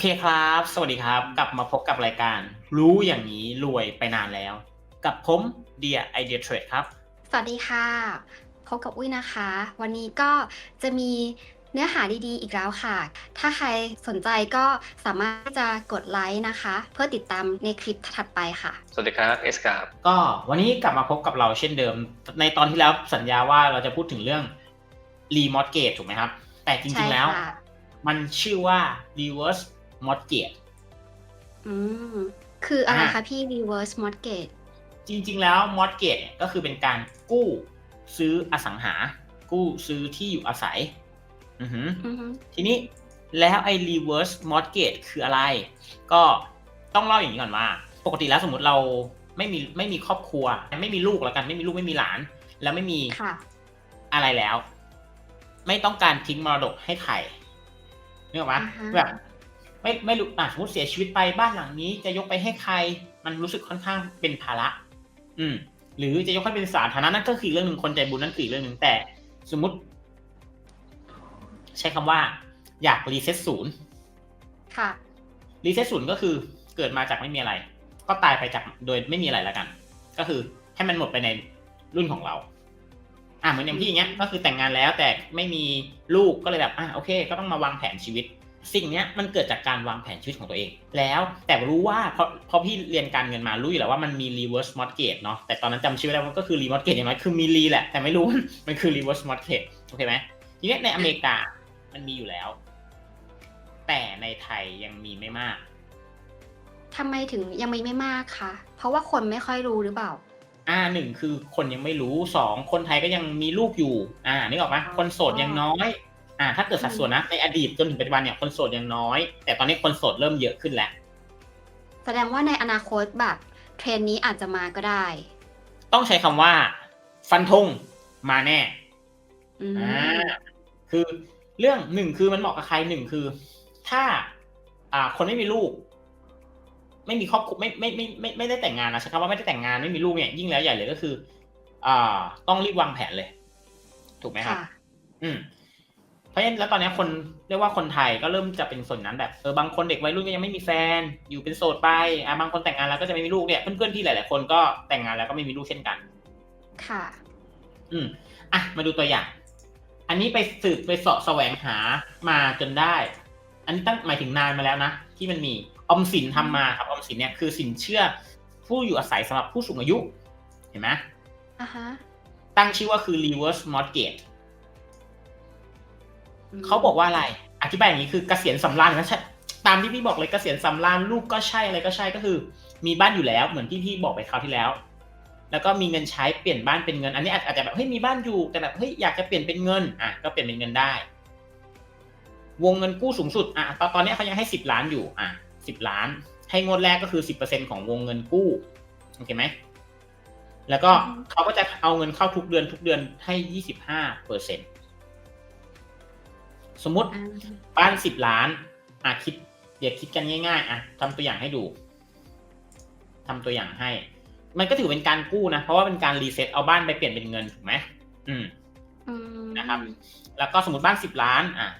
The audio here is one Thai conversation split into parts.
โอเคครับ สวัสดีครับ กลับมาพบกับรายการ รู้อย่างนี้รวยไปนานแล้ว กับผมเดียไอเดียเทรดครับ สวัสดีค่ะ พบกับอุ้ยนะคะ วันนี้ก็จะมีเนื้อหาดีๆ อีกแล้วค่ะ ถ้าใครสนใจก็สามารถที่จะกดไลค์นะคะ เพื่อติดตามในคลิปถัดไปค่ะ สวัสดีครับเอสครับก็วันนี้กลับมาพบกับเราเช่นเดิม ในตอนที่แล้วสัญญาว่าเราจะพูดถึงเรื่องรีมอ r เก e ถูกไหมครับ แต่จใช่ริงๆแล้วค่ะมันชื่อว่า reverse mortgage อืมคืออะไรอ่าคะพี่ reverse mortgage จริง ๆ แล้ว mortgage เนี่ยก็คือเป็นการกู้ซื้ออสังหา กู้ซื้อที่อยู่อาศัยอือหืออือฮึทีนี้แล้วไอ้ reverse mortgage คืออะไร ก็ต้องเล่าอย่างนี้ก่อนว่า ปกติแล้วสมมติเราไม่มีไม่มีครอบครัว ไม่มีลูกแล้วกัน ไม่มีลูกไม่มีหลาน แล้วไม่มีค่ะอะไรแล้ว ไม่ต้องการทิ้งมรดกให้ใครนึกออกปะอ่าฮะแบบ ไม่ไม่รู้อะสมมติเสียชีวิตไปบ้านหลังนี้ จะยกไปให้ใคร มันรู้สึกค่อนข้างเป็นภาระ อืม หรือจะยกให้เป็นสาธารณะนั่นก็คืออีกเรื่องหนึ่งคนใจบุญนั่นคืออีกเรื่องหนึ่งแต่ สมมติ ใช้คำว่า อยากรีเซ็ตศูนย์ค่ะรีเซ็ตศูนย์ก็คือเกิดมาจากไม่มีอะไร ก็ตายไปจากโดยไม่มีอะไรแล้วกัน ก็คือให้มันหมดไปในรุ่นของเราอะเหมือนอย่างพี่อย่างเงี้ยก็คือแต่งงานแล้วแต่ไม่มีลูกก็เลยแบบอะโอเค ก็ต้องมาวางแผนชีวิต สิ่งเนี้ยมันเกิดจากการวางแผนชีวิตของตัวเอง แล้วแต่รู้ว่าเพราะเพราะพี่เรียนการเงินมารู้อยู่แล้วว่ามันมี reverse mortgage เนาะแต่ตอนนั้นจำชื่อไม่ได้มันก็คือ re mortgage อย่างน้อยคือมี re แหละ แต่ไม่รู้มันคือ reverse mortgage โอเคไหมทีเนี้ยในอเมริกามันมีอยู่แล้ว แต่ในไทยยังมีไม่มากทำไมถึงยังมีไม่มากคะเพราะว่าคนไม่ค่อยรู้หรือเปล่าอ่าหนึ่งคือคนยังไม่รู้สองคนไทยก็ยังมีลูกอยู่ อ่านึกออกไหมอ๋อคนโสดยังน้อย อ่าถ้าเกิดสัดส่วนนะในอดีตจนถึงปัจจุบันเนี่ยคนโสดยังน้อย แต่ตอนนี้คนโสดเริ่มเยอะขึ้นแล้ว แสดงว่าในอนาคตแบบเทรนด์นี้อาจจะมาก็ได้ ต้องใช้คำว่า ฟันธงมาแน่อืมอ่าคือเรื่องหนึ่งคือมันเหมาะกับใครหนึ่งคือ ถ้า อ่า คนไม่มีลูก ไม่มีครอบครัวไม่ไม่ไม่ไม่ไม่ได้แต่งงานนะใช้คำว่าไม่ได้แต่งงานไม่มีลูกเนี่ยยิ่งแล้วใหญ่เลยก็คือ อ่า ต้องรีบวางแผนเลย ถูกไหมครับค่ะอืม เพราะฉะนั้นแล้วตอนนี้คนเรียกว่าคนไทยก็เริ่มจะเป็นส่วนนั้นแบบเออบางคนเด็กวัยรุ่นก็ยังไม่มีแฟน อยู่เป็นโสดไปอะบางคนแต่งงานแล้วก็จะไม่มีลูกเนี่ยเพื่อนๆที่หลาย ๆ คนก็แต่งงานแล้วก็ไม่มีลูกเช่นกัน ค่ะ อืมอะมาดูตัวอย่าง อันนี้ไปสืบไปเสาะแสวงหามาจนได้ อันนี้ตั้งหมายถึงนานมาแล้วนะที่มันมีออมสินทำมาครับออมสินเนี่ยคือสินเชื่อผู้อยู่อาศัยสำหรับผู้สูงอายุ เห็นไหมอะฮะตั้งชื่อว่าคือ reverse mortgage ม เขาบอกว่าอะไร อธิบายอย่างนี้คือเกษียณสำราญนะใช่ตามที่พี่บอกเลยเกษียณสำราญลูกก็ใช่อะไรก็ใช่ก็คือ มีบ้านอยู่แล้วเหมือนที่พี่บอกไปคราวที่แล้ว แล้วก็มีเงินใช้เปลี่ยนบ้านเป็นเงิน อันนี้อาจอาจจะแบบเฮ้ยมีบ้านอยู่แต่แบบเฮ้ยอยากจะเปลี่ยนเป็นเงินอะก็เปลี่ยนเป็นเงินได้ วงเงินกู้สูงสุดอะตอนตอนนี้เขายังให้สิบล้านอยู่อะสิบล้าน ให้งวดแรกก็คือสิบเปอร์เซ็นของวงเงินกู้โอเคไหมแล้วก็เขาก็จะเอาเงินเข้าทุกเดือนทุกเดือนให้ยี่สิบห้าเปอร์เซ็น สมมติอ่าบ้านสิบล้าน อะคิดเดี๋ยวคิดกันง่ายๆ อะทำตัวอย่างให้ดูทำตัวอย่างให้ มันก็ถือเป็นการกู้นะ เพราะว่าเป็นการรีเซ็ตเอาบ้านไปเปลี่ยนเป็นเงินถูกไหมอืมอืมนะครับ แล้วก็สมมติบ้านสิบล้าน อะ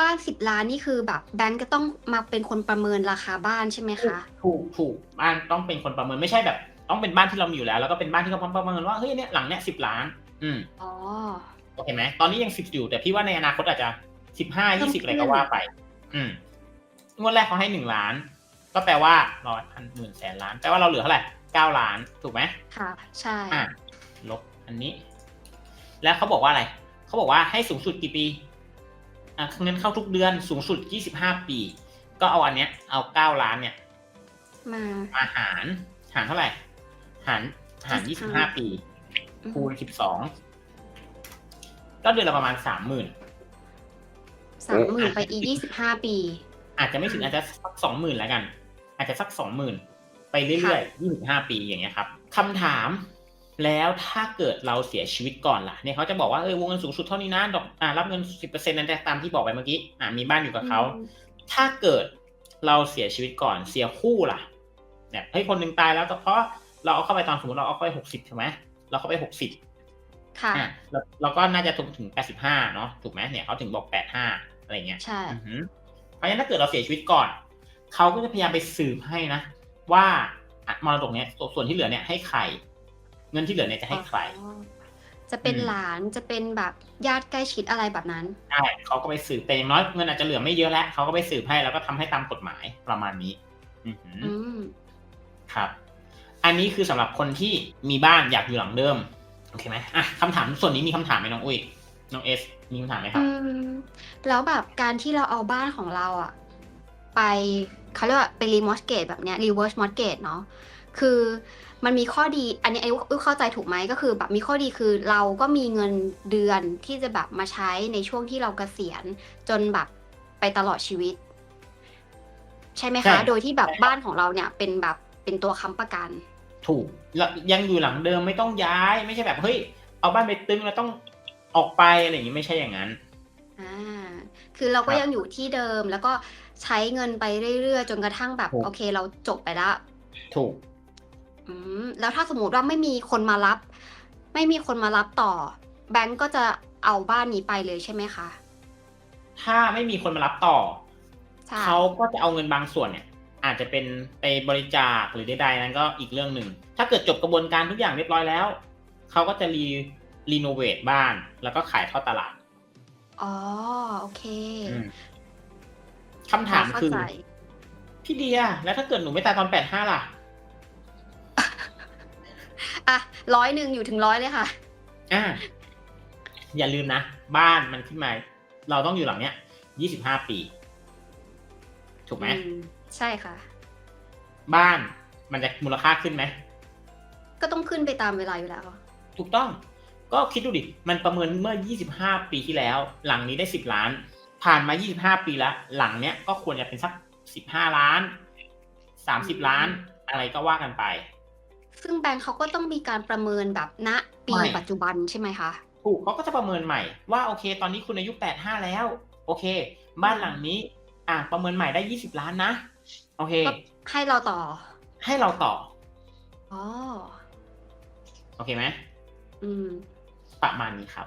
บ้านสิบล้านนี่คือแบบ แบงก์ก็ต้องมาเป็นคนประเมินราคาบ้านใช่ไหมคะถูกถูกบ้านต้องเป็นคนประเมินไม่ใช่แบบ ต้องเป็นบ้านที่เรามีอยู่แล้ว แล้วก็เป็นบ้านที่เขาประเมินว่าเฮ้ยเนี่ยหลังเนี้ยสิบล้าน อืมอ๋อ โอเคไหมตอนนี้ยังสิบอยู่ แต่พี่ว่าในอนาคตอาจจะสิบห้าเพิ่ยี่มสิบอะไรขึ้ก็นว่าไป อืมงวดแรกเขาให้หนึ่งล้าน ก็แปลว่าร้อยพันหมื่นแสนล้าน แปลว่าเราเหลือเท่าไหร่เก้าล้านถูกไหมค่ะ ใช่อะลบอันนี้ แล้วเขาบอกว่าอะไรเขาบอกว่าให้สูงสุดกี่ปีอะเงินเข้าทุกเดือนสูงสุดยี่สิบห้าปี ก็เอาอันเนี้ย เอาเก้าล้านเนี่ย มามาหาร หารเท่าไหร่ หารหารยี่สิบห้าปี คูณสิบสอง ก็เดือนละประมาณสามหมื่นสามหมื่นไปอีกยี่สิบห้าปี อาจจะไม่ถึงอาจจะสักสองหมื่นแล้วกัน อาจจะสักสองหมื่นไปเรื่อยๆยี่สิบห้าปีอย่างเงี้ยครับคำถามแล้วถ้าเกิดเราเสียชีวิตก่อนล่ะเนี่ยเขาจะบอกว่าเออวงเงินสูงสุดเท่านี้นะดอกอ่ารับเงินสิบเปอร์เซ็นต์นั่นแต่ตามที่บอกไปเมื่อกี้อ่ามีบ้านอยู่กับเขาอืมถ้าเกิดเราเสียชีวิตก่อนเสียคู่ล่ะเนี่ยเฮ้ยคนหนึ่งตายแล้วแต่เพราะเราเอาเข้าไปตอนสมมติเราเอาเข้าไปหกสิบใช่ไหมเราเข้าไปหกสิบ ค่ะอะเราเราก็น่าจะถึงถึงแปดสิบห้าเนาะถูกไหมเนี่ยเขาถึงบอกแปดห้าอะไรเงี้ยใช่อือหือราะฉะนั้นถ้าเกิดเราเสียชีวิตก่อน เขาก็จะพยายามไปสืบให้นะ ว่าอะมรดกเนี้ยส่วนที่เหลือเนี่ยให้ใคร เงินที่เหลือเนี่ยจะให้ใครอ๋อจะเป็นอืมหลานจะเป็นแบบญาติใกล้ชิดอะไรแบบนั้นใช่เขาก็ไปสืบแต่อย่างน้อยเงินอาจจะเหลือไม่เยอะแล้วเขาก็ไปสืบให้แล้วก็ทำให้ตามกฎหมายประมาณนี้ อือหืออืมครับ อันนี้คือสำหรับคนที่มีบ้านอยากอยู่หลังเดิม โอเคไหมอะคำถามส่วนนี้มีคำถามไหมน้องอุ้ยน้องเอสมีคำถามไหมครับ อืมแล้วแบบการที่เราเอาบ้านของเราอะไปเขาเรียกว่าไปรีมอ r เกตแบบเนี้ยรีเวิร์สมอ r เกตเนาะคือมันมีข้อดีอันนี้ไอ้อุ๊ยเข้าใจถูกไหมก็คือ แบบมีข้อดีคือเราก็มีเงินเดือนที่จะแบบมาใช้ในช่วงที่เราเกษียณจนแบบไปตลอดชีวิต ใช่ไหมใช่ คะ โดยที่แบบใช่ครับบ้านของเราเนี่ยเป็นแบบเป็นตัวค้ำประกัน ถูกแล้วยังอยู่หลังเดิมไม่ต้องย้าย ไม่ใช่แบบเฮ้ยเอาบ้านไปตึงแล้วต้องออกไปอะไรอย่างนี้ไม่ใช่อย่างนั้นอ่าคือเราก็ครับยังอยู่ที่เดิมแล้วก็ใช้เงินไปเรื่อยๆ จนกระทั่งแบบถูกโอเคเราจบไปแล้ว ถูกอืมแล้วถ้าสมมติว่าไม่มีคนมารับ ไม่มีคนมารับต่อ แบงก์ก็จะเอาบ้านนี้ไปเลยใช่ไหมคะ ถ้าไม่มีคนมารับต่อใช่เขาก็จะเอาเงินบางส่วนเนี่ย อาจจะเป็นไปบริจาคหรือใดๆนั้นก็อีกเรื่องหนึ่ง ถ้าเกิดจบกระบวนการทุกอย่างเรียบร้อยแล้ว เขาก็จะรีรีโนเวทบ้าน แล้วก็ขายทอดตลาด อ๋อ โอเคอืมคำถามเข้คือใจพี่เดีย แล้วถ้าเกิดหนูไม่ตายตอนแปดห้าล่ะ อะร้อยหนึ่งอยู่ถึงร้อยเลยค่ะ อ่า อย่าลืมนะ บ้านมันขึ้นมา เราต้องอยู่หลังเนี้ยยี่สิบห้าปี ถูกไหมอืม ใช่ค่ะ บ้านมันจะมูลค่าขึ้นไหม ก็ต้องขึ้นไปตามเวลาอยู่แล้ว ถูกต้อง ก็คิดดูดิ มันประเมินเมื่อ 25 ปีที่แล้ว หลังนี้ได้ 10 ล้าน ผ่านมา 25 ปีแล้วหลังเนี้ยก็ควรจะเป็นสัก 15 ล้าน 30 ล้าน อะไรก็ว่ากันไป ซึ่งแบงก์เขาก็ต้องมีการประเมินแบบณปีไม่ ปัจจุบันใช่ไหมคะ ถูกเขาก็จะประเมินใหม่ว่าโอเค ตอนนี้คุณอายุ 85 แล้ว โอเค บ้านหลังนี้ อะประเมินใหม่ได้ 20 ล้านนะ โอเคก็ให้เราต่อ ให้เราต่ออ๋อโอเคไหมอืม ประมาณนี้ครับ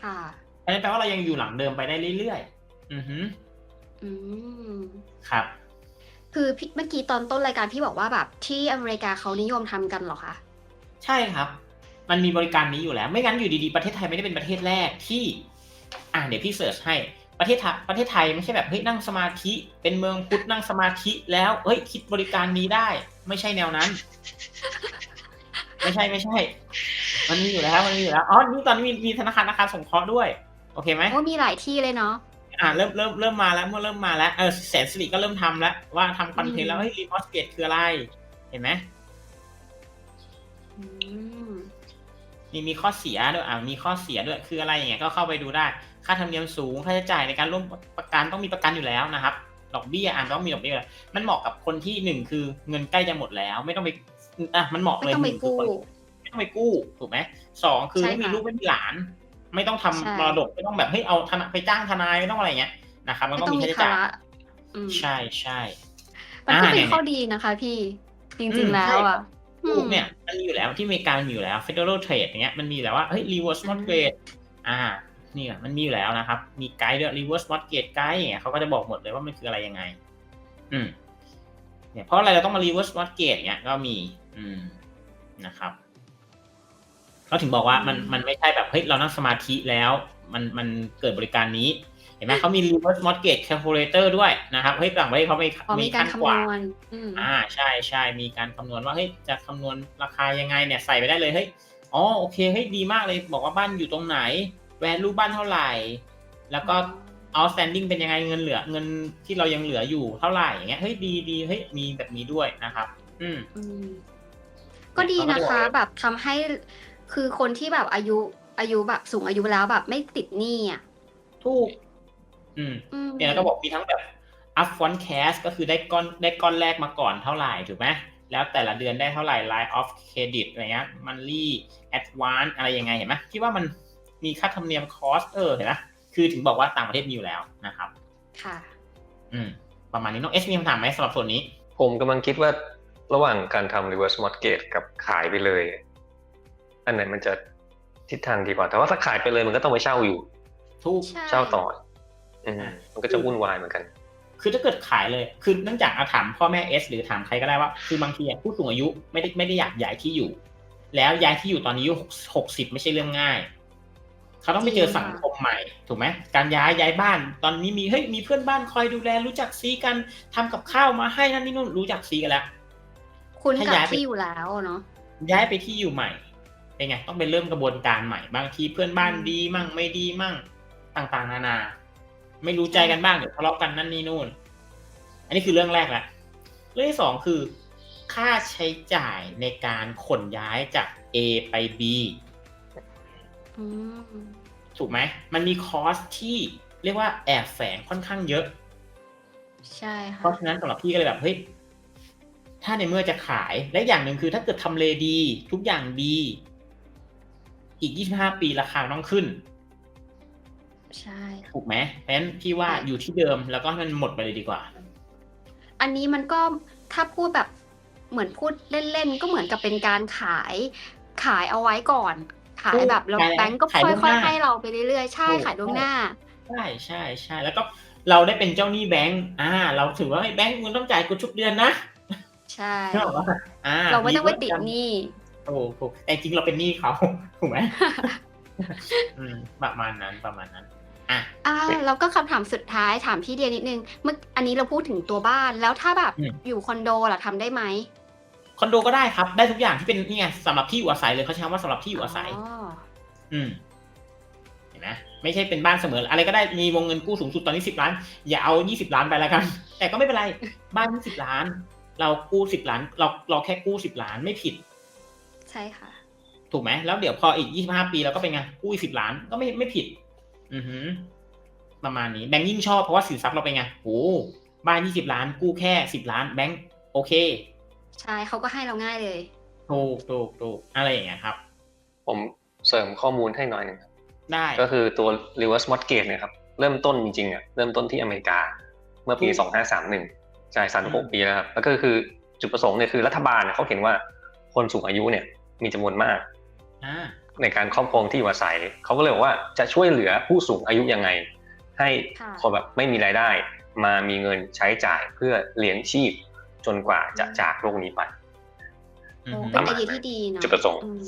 ค่ะอันนี้นแปลว่าเรายังอยู่หลังเดิมไปได้เรื่อยๆ อือฮึอืม ครับ คือพี่เมื่อกี้ตอนต้นรายการพี่บอกว่าแบบ ที่อเมริกาเขานิยมทำกันเหรอคะ ใช่ครับ มันมีบริการนี้อยู่แล้ว ไม่งั้นอยู่ดีๆ ประเทศไทยไม่ได้เป็นประเทศแรกที่ อ่าเดี๋ยวพี่เสิร์ชให้ ประเทศไทยประเทศไทยไม่ใช่แบบเฮ้ยนั่งสมาธิ เป็นเมืองพุทธนั่งสมาธิ แล้วเฮ้ยคิดบริการนี้ได้ ไม่ใช่แนวนั้น ไม่ใช่ไม่ใช่ มันมีอยู่แล้วมันมีอยู่แล้วอ๋อนี่ตอนนี้มีมีธนาคารอาคารสงเคราะห์ด้วย โอเคไหมโอ้มีหลายที่เลยเนาะอ่าเริ่มเริ่มเริ่มมาแล้วเมื่อเริ่มมาแล้วเออแสนสิริก็เริ่มทำแล้ว ว่าทำคอนเทนต์แล้วเฮ้ยรีมอสเกตคืออะไร เห็นไหมอื มมีมีข้อเสียด้วยอ่ามีข้อเสียด้วยคืออะไรอย่างเงี้ยก็เข้าไปดูได้ ค่าธรรมเนียมสูงค่าใช้จ่ายในการร่วมประกันต้องมีประกันอยู่แล้วนะครับดอกเบี้ยอ่านต้องมีดอกเบี้ยอยู่แล้วมันเหมาะกับคนที่หนึ่งคือเงินใกล้จะหมดแล้ว ไม่ต้องไปอะมันเหมาะไม่เลยต้องไปหนึ่คืกู้คนไม่ต้องไปกู้ถูกไหมสองคือใช่ไม่มีค่ะลูกไม่มีหลาน ไม่ต้องทำใช่มรดกไม่ต้องแบบเฮ้ยเอาทนายไปจ้างทนายไม่ต้องอะไรเงี้ยนะครับมันไม่ก็ต้องมีมีค่าใช้ภาจ่ายระอืมใช่ใช่มันก็อ่าเป็นเนี่ยข้อดีนะคะ พี่จอืริงมๆแล้วอะ ลูกเนี่ยมันมีอยู่แล้วที่อเมริกามันมีอยู่แล้ว Federal Trade อย่างเงี้ยมันมีอยู่แล้วว่าเฮ้ย reverse mortgage อ่านี่อะมันมีอยู่แล้วนะครับ มีไกด์ด้วย reverse mortgage ไกด์อย่างเงี้ยเขาก็จะบอกหมดเลยว่ามันคืออะไรยังไง อืมเนี่ยเพราะอะไรเราต้องมา reverse mortgage เงี้ยก็มี อืมนะครับเขาถึงบอกว่ามันมันไม่ใช่แบบเฮ้ยเรานั่งสมาธิแล้ว มันมันเกิดบริการนี้เห็นไหมเขามี reverse mortgage calculator ด้วยนะครับเฮ้ยต่างประเทศเขาไม่พอมีการขั้นคำกนว่าวณอืมอ่าใช่ใช่มีการคำนวณว่าเฮ้ยจะคำนวณราคายังไงเนี่ยใส่ไปได้เลยเฮ้ยอ๋อโอเคเฮ้ยดีมากเลยบอกว่าบ้านอยู่ตรงไหน value บ้านเท่าไหร่ แล้วก็ outstanding เป็นยังไงเงินเหลือเงินที่เรายังเหลืออยู่เท่าไหร่อย่างเงี้ยเฮ้ยดีดีเฮ้ยมีแบบนี้ด้วยนะครับ อืมอืมก็ดีนะคะแบบทำให้คือคนที่แบบอายุอายุแบบสูงอายุแล้วแบบไม่ติดหนี้อะถูก อืมอืมเนี่ยแล้วก็บอกมีทั้งแบบ upfront cash ก็คือได้ก้อนได้ก้อนแรกมาก่อนเท่าไหร่ถูกไหมแล้วแต่ละเดือนได้เท่าไหร่ line of credit อะไรเงี้ย monthly advance อะไรยังไงเห็นไหมที่ว่ามันมีค่าธรรมเนียม cost เออเห็นไหมคือถึงบอกว่าต่างประเทศมีอยู่แล้วนะครับ ค่ะ อืม ประมาณนี้น้องเอสมีคำถามไหมสำหรับส่วนนี้ ผมกำลังคิดว่าระหว่างการทำ reverse mortgage กับขายไปเลย อันไหนมันจะทิศทางดีกว่า แต่ว่าถ้าขายไปเลยมันก็ต้องไปเช่าอยู่ถูกใช่เช่าต่ออื มมันก็จะวุ่นวายเหมือนกัน คือถ้าเกิดขายเลย คือเนื่องจากอาถามพ่อแม่เอสหรือถามใครก็ได้ว่า คือบางทีอะผู้สูงอายุไม่ได้ไม่ได้อยากย้ายที่อยู่ แล้วย้ายที่อยู่ตอนนี้อายุหกสิบไม่ใช่เรื่องง่าย เขาต้องไปเจอสังคมใหม่ ถูกไหมการย้ายย้ายบ้าน ตอนนี้มีเฮ้ยมีเพื่อนบ้านคอยดูแล รู้จักซีกันทำกับข้าวมาให้นั่นนี่นู่นรู้จักซีกันแล้วคุณถ้ากับย้ายไปที่อยู่แล้วเนาะย้ายไปที่อยู่ใหม่เป็นไงต้องไปเริ่มกระบวนการใหม่บางทีเพื่อนบ้านอืมดีมั่งไม่ดีมั่งต่างๆ นานา ไม่รู้ใจกันบ้างเดี๋ยวทะเลาะกันนั่นนี่นู่น อันนี้คือเรื่องแรกแหละเรื่องที่สองคือ ค่าใช้จ่ายในการขนย้ายจาก A ไป B อืมถูกไหม มันมีคอสที่เรียกว่าแอบแฝงค่อนข้างเยอะ ใช่เพค่ะราะฉะนั้นสำหรับพี่ก็เลยแบบเฮ้ยถ้าในเมื่อจะขายและอย่างหนึ่งคือถ้าเกิดทำเลดี ทุกอย่างดี อีก 25 ปีราคาต้องขึ้น ใช่ค่ะถูกไหมเพราะฉะนั้นพี่ว่าใช่อยู่ที่เดิมแล้วก็ให้มันหมดไปเลยดีกว่า อันนี้มันก็ถ้าพูดแบบเหมือนพูดเล่นๆก็เหมือนกับเป็นการขายขายเอาไว้ก่อน ขายแบบแล้วขายแบงก์ก็ขายล่วงค่อยหน้าๆให้เราไปเรื่อยๆใช่ถูกขายล่วงหน้าใช่ใช่ใช่แล้วก็เราได้เป็นเจ้าหนี้แบงก์อ่า เราถือว่าไอ้แบงก์มึงต้องจ่ายกูทุกเดือนนะใช่ใช่ปะอ่าเราไม่ต้องไปติดกันหนี้ถูกถูกแต่จริงเราเป็นหนี้เขาถูกไหมอืมประมาณนั้นประมาณนั้น อะอ่าแล้วก็คำถามสุดท้ายถามพี่เดียนิดนึงเมื่ออันนี้เราพูดถึงตัวบ้านแล้วถ้าแบบอืม อยู่คอนโดล่ะทำได้ไหมคอนโดก็ได้ครับ ได้ทุกอย่างที่เป็นนี่ไงสำหรับที่อยู่อาศัยเลยเขาใช้คำว่าสำหรับที่อยู่อาศัย อ๋ออืมเห็นไหมไม่ใช่เป็นบ้านเสมอ อะไรก็ได้มีวงเงินกู้สูงสุดตอนนี้สิบล้าน อย่าเอายี่สิบล้านไปแล้วกัน แต่ก็ไม่เป็นไร บ้านยี่สิบล้าน เรากู้สิบล้าน เราเราแค่กู้สิบล้านไม่ผิด ใช่ค่ะ ถูกไหมแล้วเดี๋ยวพออีกยี่สิบห้าปีเราก็เป็นไงกู้สิบล้านก็ไม่ไม่ผิด อือหือ ประมาณนี้แบงค์ยิ่งชอบเพราะว่าสินทรัพย์เราเป็นไงโอ้บ้านยี่สิบล้านกู้แค่สิบล้านแบงค์โอเค ใช่เขาก็ให้เราง่ายเลยถูกถูกถูกอะไรอย่างเงี้ยครับ ผมเสริมข้อมูลให้หน่อยหนึ่งครับได้ก็คือตัว reverse mortgage เนี่ยครับเริ่มต้นจริงๆอะเริ่มต้นที่อเมริกา เมื่อปีถูก2531ใช่36 ปีแล้วครับแล้วก็คือจุดประสงค์เนี่ยคือรัฐบาลเนี่ยเขาเห็นว่าคนสูงอายุเนี่ยมีจำนวนมากอ่า ในการครอบครองที่อยู่อาศัยเขาก็เลยบอกว่าจะช่วยเหลือผู้สูงอายุยังไง ให้ค่ะคนแบบไม่มีรายได้ มามีเงินใช้จ่ายเพื่อเลี้ยงชีพ จนกว่าจะจากโลกนี้ไปอือโอ้หือเป็นไอเดียที่ดีเนาะจุดประสงค์อืม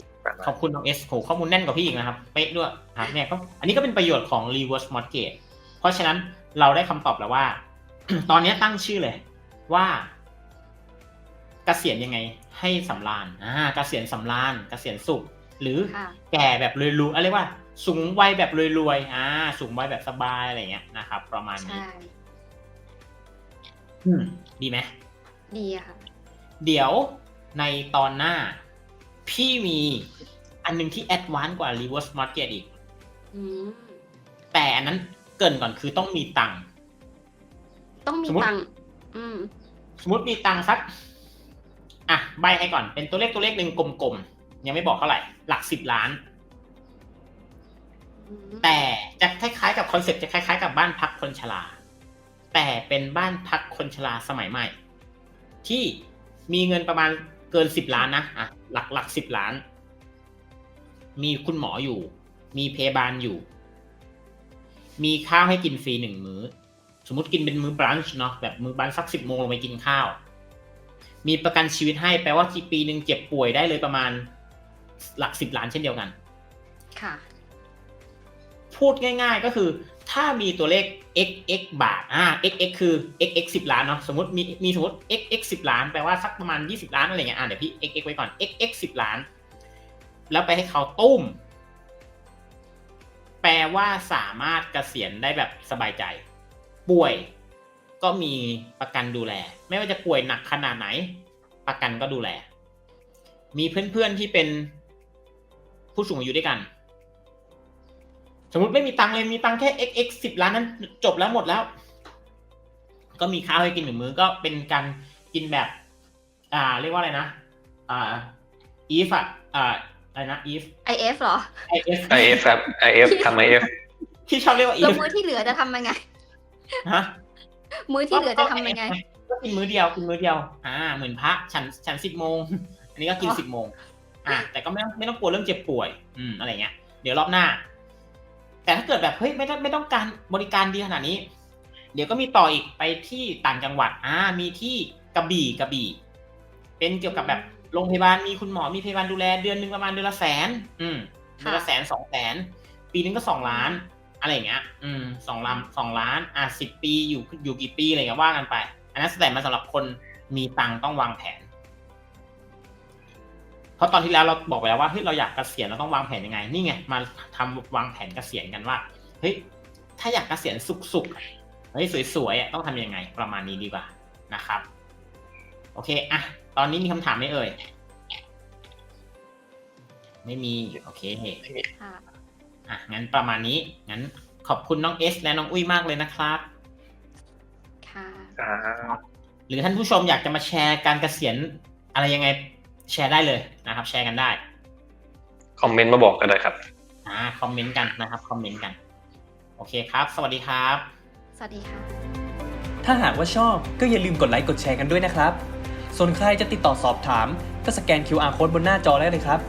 ขอบคุณน้องเอสโหข้อมูลแน่นกว่าพี่อีกนะครับเป๊ะด้วยครับเนี่ยก็อันนี้ก็เป็นประโยชน์ของ reverse mortgage เพราะฉะนั้นเราได้คำตอบแล้วว่า ตอนนี้ตั้งชื่อเลยว่าเกษียณยังไงให้สำราญอ่าเกษียณสำราญเกษียณสุข หรือค่ะแก่แบบรวยๆอะไรว่า สูงวัยแบบรวยๆอ่า สูงวัยแบบสบายอะไรเงี้ยนะครับ ประมาณนี้ใช่อืมดีไหมดีอะค่ะ เดี๋ยวในตอนหน้า พี่มีอันหนึงที่แอดวานซ์กว่า reverse mortgage อีกอืมแต่อันนั้นเกรินก่อนคือต้องมีตังค์ต้องมีสมมุติตังค์อืมสมมติมีตังค์สัก อะ ใบให้ก่อนเป็นตัวเลขตัวเลขหนึ่งกลมๆ ยังไม่บอกเท่าไหร่ หลักสิบล้านอืมแต่จะคล้ายๆกับคอนเซ็ปต์จะคล้ายๆกับบ้านพักคนชราแต่เป็นบ้านพักคนชราสมัยใหม่ ที่มีเงินประมาณเกินสิบล้านนะอะหลักหลักสิบล้าน มีคุณหมออยู่ มีพยาบาลอยู่ มีข้าวให้กินฟรีหนึ่งมื้อ สมมติกินเป็นมื้อบรันช์เนาะแบบมื้อบรันช์สักสิบโมงลงไปกินข้าว มีประกันชีวิตให้แปลว่าปีหนึ่งเจ็บป่วยได้เลยประมาณ หลักสิบล้านเช่นเดียวกัน ค่ะ พูดง่ายๆก็คือ ถ้ามีตัวเลข x x บาท อ่า x x คือ x x สิบล้านเนาะ สมมติมีมีสมมติ x x สิบล้าน แปลว่าสักประมาณยี่สิบล้านอะไรเงี้ย อ่าเดี๋ยวพี่ x x ไว้ก่อน x x สิบล้าน แล้วไปให้เขาตุ้ม แปลว่าสามารถเกษียณได้แบบสบายใจ ป่วย ก็มีประกันดูแล ไม่ว่าจะป่วยหนักขนาดไหน ประกันก็ดูแล มีเพื่อนๆที่เป็น ผู้สูงอายุด้วยกัน สมมติไม่มีตังค์เลยมีตังค์แค่ x x สิบล้านนั้นจบแล้วหมดแล้ว ก็มีข้าวให้กินหนึ่งมื้อก็เป็นการกินแบบ อ่า เรียกว่าอะไรนะอ่า if อะอ่าอะไรนะ if IF เหรอ if IF ครับ IF ทำ IF ที่ชอบเรียกว่าแล้ว if มื้อที่เหลือจะทำยังไง ฮะ มื้อที่เหลือจะทำยังไง ก็กินมื้อเดียวกินมื้อเดียว อ่า เหมือนพระฉันฉันสิบโมง อันนี้ก็กินอ๋อสิบโมง อ่าแต่ก็ไม่ต้องไม่ต้องกลัวเรื่องเจ็บป่วยอืมอะไรเงี้ยเดี๋ยวรอบหน้า แต่ถ้าเกิดแบบเฮ้ยไม่ต้องไม่ต้องการบริการดีขนาดนี้ เดี๋ยวก็มีต่ออีกไปที่ต่างจังหวัด อ่า มีที่กระบี่กระบี่ เป็นเกี่ยวกับแบบโรงพยาบาลมีคุณหมอมีพยาบาลดูแลเดือนหนึงประมาณเดือนละแสน อืมเดือนละแสนสองแสนปีนึงก็สองล้าน อะไรอย่างเงี้ย อืมสองล้านสองล้านอะสิบปีอยู่อยู่กี่ปีอะไรเงี้ยว่ากันไป อันนั้นแต่มาสำหรับคนมีตังค์ต้องวางแผนเพ ราะตอนที่แล้วเราบอกไปแล้วว่าเฮ้ยเราอยากเกษียณเราต้องวางแผนยังไงนี่ไงมาทำวางแผนเกษียณกันว่าเฮ้ยถ้าอยากเกษียณสุขๆเฮ้ยสวยๆอะต้องทำยังไงประมาณนี้ดีกว่านะครับ โอเคอะตอนนี้มีคำถามไหมเอ่ยไม่มีโอเคค่ะอะงั้นประมาณนี้งั้นขอบคุณน้องเอสและน้องอุ้ยมากเลยนะครับค่ะครับหรือท่านผู้ชมอยากจะมาแชร์การเกษียณอะไรยังไง แชร์ได้เลยนะครับ แชร์กันได้ คอมเมนต์มาบอกกันเลยครับ อ่าคอมเมนต์กันนะครับคอมเมนต์กัน โอเคครับ สวัสดีครับ สวัสดีค่ะ ถ้าหากว่าชอบก็อย่าลืมกดไลค์กดแชร์กันด้วยนะครับ ส่วนใครจะติดต่อสอบถาม ก็สแกน QR code บนหน้าจอได้เลยครับ